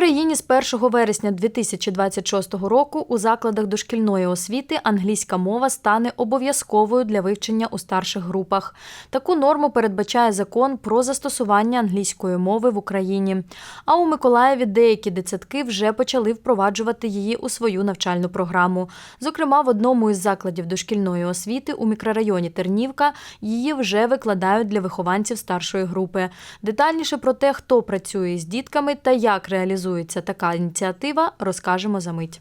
Україні з 1 вересня 2026 року у закладах дошкільної освіти англійська мова стане обов'язковою для вивчення у старших групах. Таку норму передбачає закон про застосування англійської мови в Україні. А у Миколаєві деякі дитсадки вже почали впроваджувати її у свою навчальну програму. Зокрема, в одному із закладів дошкільної освіти у мікрорайоні Тернівка її вже викладають для вихованців старшої групи. Детальніше про те, хто працює з дітками та як реалізується така ініціатива, розкажемо за мить.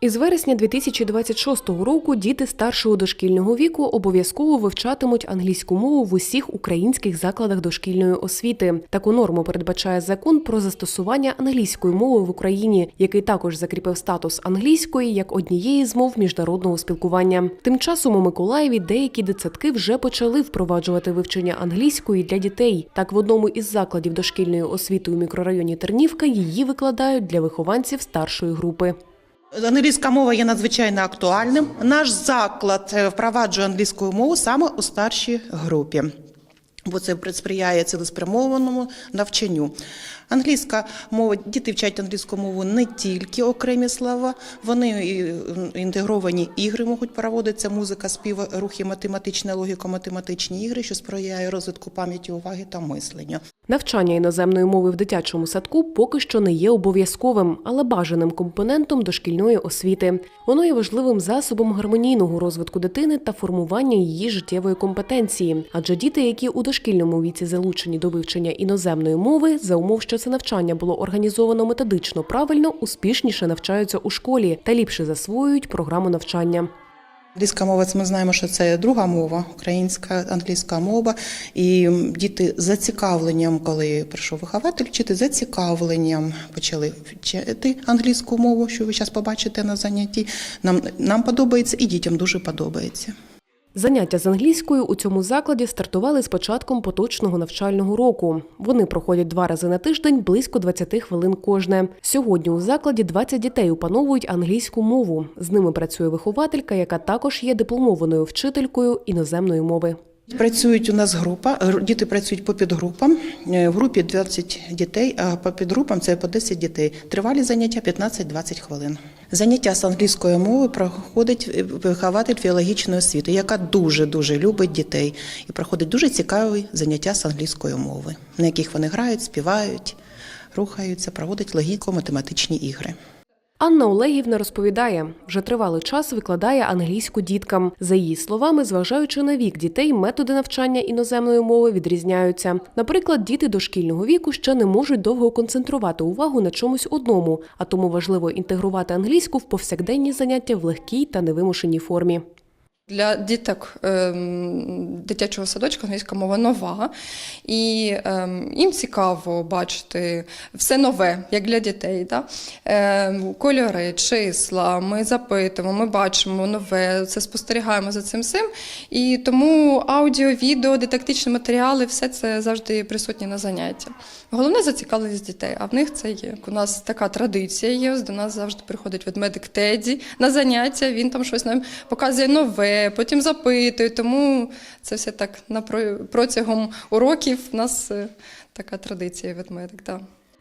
Із вересня 2026 року діти старшого дошкільного віку обов'язково вивчатимуть англійську мову в усіх українських закладах дошкільної освіти. Таку норму передбачає закон про застосування англійської мови в Україні, який також закріпив статус англійської як однієї з мов міжнародного спілкування. Тим часом у Миколаєві деякі дитсадки вже почали впроваджувати вивчення англійської для дітей. Так, в одному із закладів дошкільної освіти у мікрорайоні Тернівка її викладають для вихованців старшої групи. Англійська мова є надзвичайно актуальним. Наш заклад е, впроваджує англійську мову саме у старшій групі, бо це сприяє цілеспрямованому навчанню. Англійська мова, діти вчать англійську мову не тільки окремі слова, вони інтегровані ігри можуть проводитися, музика, спів, рухи, математична логіка, математичні ігри, що сприяє розвитку пам'яті, уваги та мислення. Навчання іноземної мови в дитячому садку поки що не є обов'язковим, але бажаним компонентом дошкільної освіти. Воно є важливим засобом гармонійного розвитку дитини та формування її життєвої компетенції. Адже діти, які у дошкільному віці залучені до вивчення іноземної мови, за умов, що це навчання було організовано методично правильно, успішніше навчаються у школі та ліпше засвоюють програму навчання. Англійська мова, це ми знаємо, що це друга мова, українська англійська мова. І діти зацікавленням, коли прийшов вихователь вчити, зацікавленням почали вчити англійську мову, що ви зараз побачите на занятті. Нам, нам подобається і дітям дуже подобається. Заняття з англійською у цьому закладі стартували з початком поточного навчального року. Вони проходять два рази на тиждень, близько 20 хвилин кожне. Сьогодні у закладі 20 дітей опановують англійську мову. З ними працює вихователька, яка також є дипломованою вчителькою іноземної мови. Працюють у нас група, діти працюють по підгрупам. Е, В групі 20 дітей, а по підгрупам це по 10 дітей. Тривалі заняття 15-20 хвилин. Заняття з англійської мови проходить е, вихователь філологічної освіти, яка дуже-дуже любить дітей. І проходить дуже цікаві заняття з англійської мови, на яких вони грають, співають, рухаються, проводять логіко-математичні ігри. Анна Олегівна розповідає, вже тривалий час викладає англійську діткам. За її словами, зважаючи на вік дітей, методи навчання іноземної мови відрізняються. Наприклад, діти дошкільного віку ще не можуть довго концентрувати увагу на чомусь одному, а тому важливо інтегрувати англійську в повсякденні заняття в легкій та невимушеній формі. Для діток ем, дитячого садочка англійська мова нова, і ем, їм цікаво бачити все нове, як для дітей. Да? Ем, кольори, числа, ми запитуємо, ми бачимо нове, це спостерігаємо за цим всім. І тому аудіо, відео, дидактичні матеріали, все це завжди присутні на заняття. Головне зацікавленість дітей, а в них це є. У нас така традиція є. До нас завжди приходить ведмедик Теді на заняття. Він там щось нам показує нове, потім запитує. Тому це все так протягом уроків. У нас е, така традиція ведмедик. Да.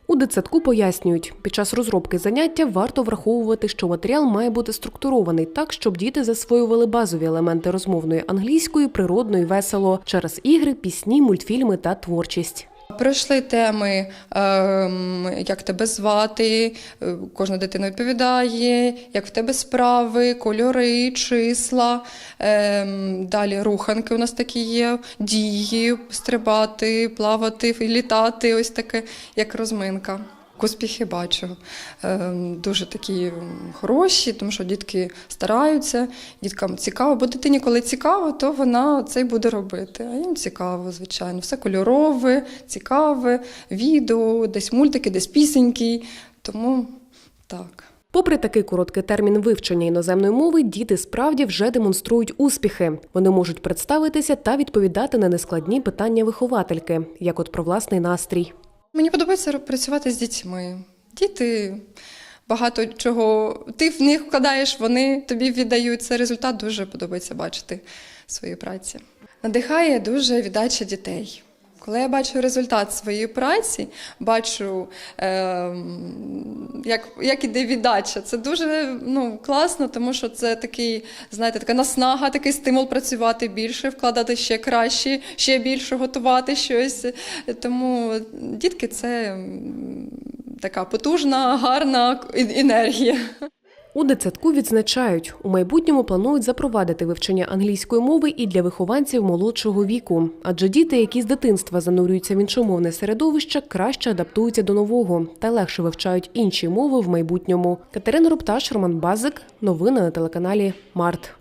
У дитсадку пояснюють, під час розробки заняття варто враховувати, що матеріал має бути структурований так, щоб діти засвоювали базові елементи розмовної англійської, природної, весело через ігри, пісні, мультфільми та творчість. Пройшли теми, ем, як тебе звати, е, кожна дитина відповідає, як в тебе справи, кольори, числа. Ем, далі руханки у нас такі є, дії, стрибати, плавати, літати, ось таке, як розминка. Успіхи бачу ем, дуже такі хороші, тому що дітки стараються, діткам цікаво, бо дитині, коли цікаво, то вона це й буде робити. А їм цікаво, звичайно. Все кольорове, цікаве, відео, десь мультики, десь пісеньки. Тому так. Попри такий короткий термін вивчення іноземної мови, діти справді вже демонструють успіхи. Вони можуть представитися та відповідати на нескладні питання виховательки, як от про власний настрій. Мені подобається працювати з дітьми. Діти багато чого ти в них вкладаєш, вони тобі віддають. Це результат дуже подобається бачити в своїй праці. Надихає дуже віддача дітей. Коли я бачу результат своєї праці, бачу, е, як, як іде віддача, це дуже ну, класно, тому що це такий, знаєте, така наснага, такий стимул працювати більше, вкладати ще краще, ще більше готувати щось. Тому дітки це така потужна, гарна енергія. У дитсадку відзначають, у майбутньому планують запровадити вивчення англійської мови і для вихованців молодшого віку. Адже діти, які з дитинства занурюються в іншомовне середовище, краще адаптуються до нового та легше вивчають інші мови в майбутньому. Катерина Рупташ, Роман Базик. Новини на телеканалі Март.